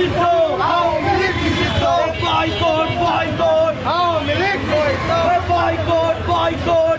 নিষিদ্ধ আওয়ামী লীগ নিষিদ্ধ boycott boycott Awami League boycott boycott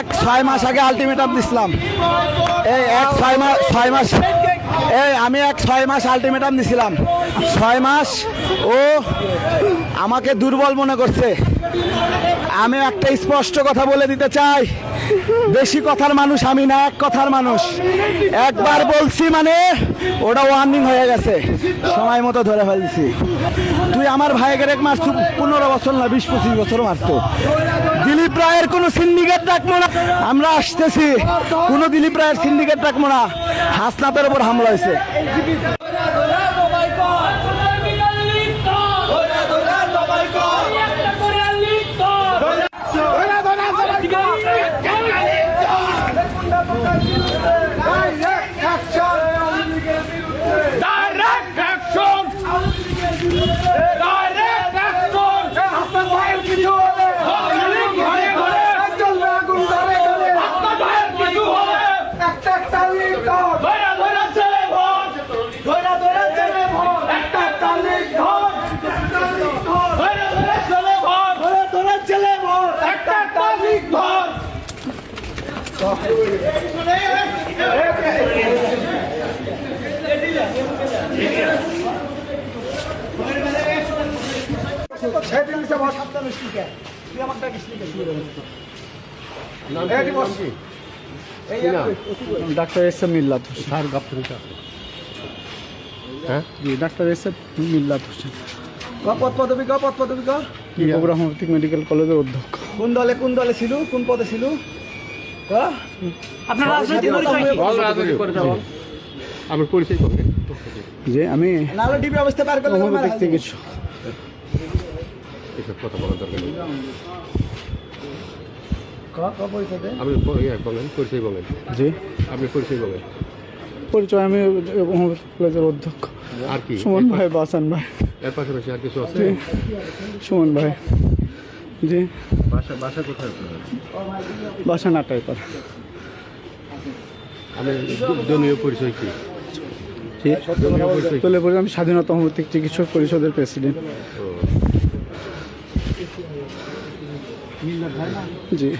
এক ছয় মাস আগে আলটিমেটাম দিছিলাম। এই এক ছয় মাস ছয় মাস এই আমি এক ছয় মাস আলটিমেটাম দিছিলাম। ছয় মাস ও আমাকে দুর্বল মনে করছে। আমি একটা স্পষ্ট কথা বলে দিতে চাই। বেশি কথার মানুষ আমি না, এক কথার মানুষ। একবার বলছি মানে ওটা ওয়ার্নিং হয়ে গেছে। সময় মতো ধরে ফেলছি। তুই আমার ভাইকে এক মাস পনেরো বছর না, বিশ পঁচিশ বছর মারতো। দিলীপ রায়ের কোনো সিন্ডিকেট রাখব না। আমরা আসতেছি। কোনো দিলীপ রায়ের সিন্ডিকেট রাখব না। হাসনাতের উপর হামলা হয়েছে ধরে ধরে জবাই কর ধরে ধরে জবাই কর direct action direct action direct action Hasan ভাইয়ের কিছু হলে ঘরে ঘরে চলবে আগুন ধরে ধরে হাসান ভাইয়ের কিছু হলে একটা একটা লিগ ধর ধরে ধরে চলে ভোট ধরে ধরে চলে ভোট একটা একটা লিগ ধর ধরে ধরে চলে ভোট ধরে ধরে চলে ভোট একটা একটা লিগ ধর ডাক্তার এস এম মিল্লাত হোসেন। স্যার গাফরিটা হ্যাঁ? জি ডাক্তার এস এম মিল্লাত হোসেন। পদ পদবী পদ পদবী ক মেডিকেল কলেজের অধ্যক্ষ কোন দলে কোন দলে ছিল? কোন পদে ছিল? পরিচয় যে আমি হোমিওপ্যাথিক চিকিৎসক এসব কথা বলার দরকার নেই। ক ক পরিচয় আপনি ইয়ে বলেন পরিচয় বলেন। জি। আপনি পরিচয় বলেন। পরিচয় আমি কলেজের অধ্যক্ষ। আর কি? সুমন ভাই বাসান ভাই। এর পাশাপাশি আর কিছু আছে? সুমন ভাই। জি। বাসা বাসা কোথায় বাসা নাটায় আমি দলীয় পরিচয় কি? দলীয় পরিচয় আমি স্বাধীনতা হোমিওপ্যাথিক চিকিৎসক পরিষদের প্রেসিডেন্ট। জি